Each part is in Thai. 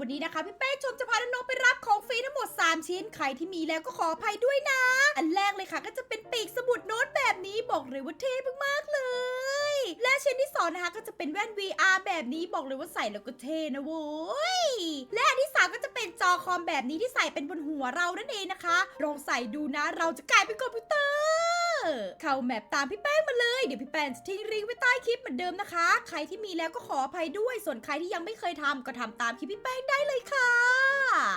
วันนี้นะคะพี่แป้ชมจะพาน้องๆไปรับของฟรีทั้งหมด 3 ชิ้น ใครที่มีแล้วก็ขออภัยด้วยนะ อันแรกเลยค่ะก็จะเป็นปีกสมุดโน้ตแบบนี้บอกเลยว่าเท่มากๆเลย และชิ้นที่สองนะคะก็จะเป็นแว่น VR แบบนี้บอกเลยว่าใส่แล้วก็เท่นะโว้ย และอันที่สามก็จะเป็นจอคอมแบบนี้ที่ใส่เป็นบนหัวเรานั่นเองนะคะลองใส่ดูนะ เราจะกลายเป็นคอมพิวเตอร์ เข้าแมปตามพี่แป้งมาเลย เดี๋ยวพี่แป้งจะทิ้งลิงก์ไว้ใต้คลิปเหมือนเดิมนะคะ ใครที่มีแล้วก็ขออภัยด้วย ส่วนใครที่ยังไม่เคยทำก็ทำตามคลิปพี่แป้งได้เลยค่ะ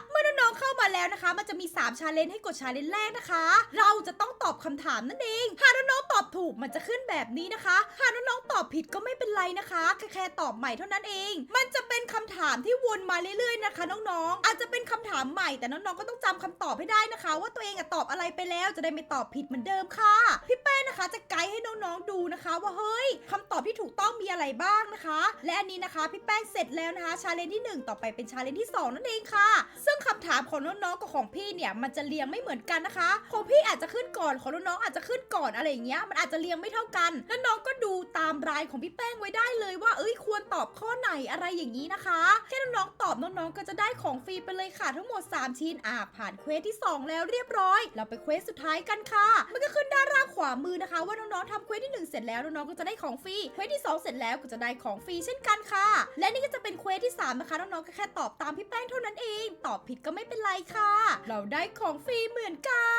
เมื่อน้องๆเข้ามา แล้วนะคะ มันจะมี3ชาเลนจ์ให้กดชาเลนจ์แรกนะคะ เราจะต้องตอบคำถามนั่นเอง หากน้องๆตอบถูกมันจะขึ้นแบบนี้นะคะ หากน้องๆตอบผิดก็ไม่เป็นไรนะคะแค่แค่ตอบใหม่เท่านั้นเอง มันจะเป็นคำถามที่วนมาเรื่อยๆนะคะ น้องๆ อาจจะเป็นคำถามใหม่แต่น้องๆก็ต้องจำคำตอบให้ได้นะคะ ว่าตัวเองอะตอบอะไรไปแล้วจะได้ไม่ตอบผิดเหมือนเดิมค่ะ พี่แป้นะคะจะไกด์ให้น้องๆดูนะคะ ว่าเฮ้ยคำตอบที่ถูกต้องมีอะไรบ้างนะคะ และอันนี้นะคะพี่แป้งเสร็จแล้วนะคะชาเลนจ์ที่หนึ่งต่อไปเป็นชาเลนจ์ที่สองนั่นเองค่ะ ซึ่งคำถามของน้องน้องกับของพี่เนี่ยมันจะเรียงไม่เหมือนกันนะคะ ของพี่อาจจะขึ้นก่อนของน้องอาจจะขึ้นก่อนอะไรอย่างเงี้ยมันอาจจะเรียงไม่เท่ากัน แล้วน้องก็ดูตามรายของพี่แป้งไว้ได้เลยว่า เอ้ยควรตอบข้อไหนอะไรอย่างนี้นะคะแค่น้อง น้องๆ ก็จะได้ของฟรีไปเลยค่ะทั้งหมด 3 ชิ้นอ่าผ่านเควสที่ 2 แล้วเรียบร้อย เราไปเควสสุดท้ายกันค่ะ มันก็ขึ้นด้านล่างขวามือนะคะ ว่าน้องๆทำเควสที่ 1 เสร็จแล้วน้องๆก็จะได้ของฟรีเควสที่ 2 เสร็จแล้วก็จะได้ของฟรีเช่นกันค่ะ และนี่ก็จะเป็นเควสที่ 3 นะคะน้องๆก็แค่ตอบตามพี่แป้งเท่านั้นเอง ตอบผิดก็ไม่เป็นไรค่ะ เราได้ของฟรีเหมือนกัน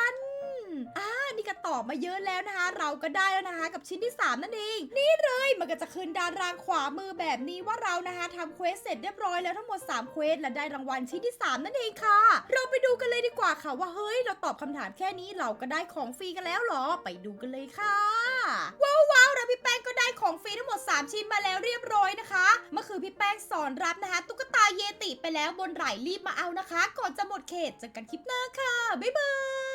นี่ก็ตอบมาเยอะแล้วนะคะ เราก็ได้แล้วนะคะ กับชิ้นที่ 3 นั่นเอง นี่เลยมันก็จะขึ้นด้านล่างขวามือแบบนี้ว่าเรานะคะทำเควสเสร็จเรียบร้อยแล้วทั้งหมด3เควสและได้รางวัลชิ้นที่ 3 นั่นเองค่ะ เราไปดูกันเลยดีกว่าค่ะว่าเฮ้ย เราตอบคำถามแค่นี้เราก็ได้ของฟรีกันแล้วหรอ ไปดูกันเลยค่ะ ว้าวว้าวเราพี่แป้งก็ได้ของฟรีทั้งหมด 3 ชิ้นมาแล้วเรียบร้อยนะคะเมื่อคือพี่แป้งสอนรับนะคะ ตุ๊กตาเยติไปแล้วบนไหลรีบมาเอานะคะ ก่อนจะหมดเขตเจอกันคลิปหน้าค่ะบ๊ายบาย